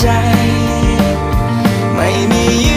ใจ ไม่มี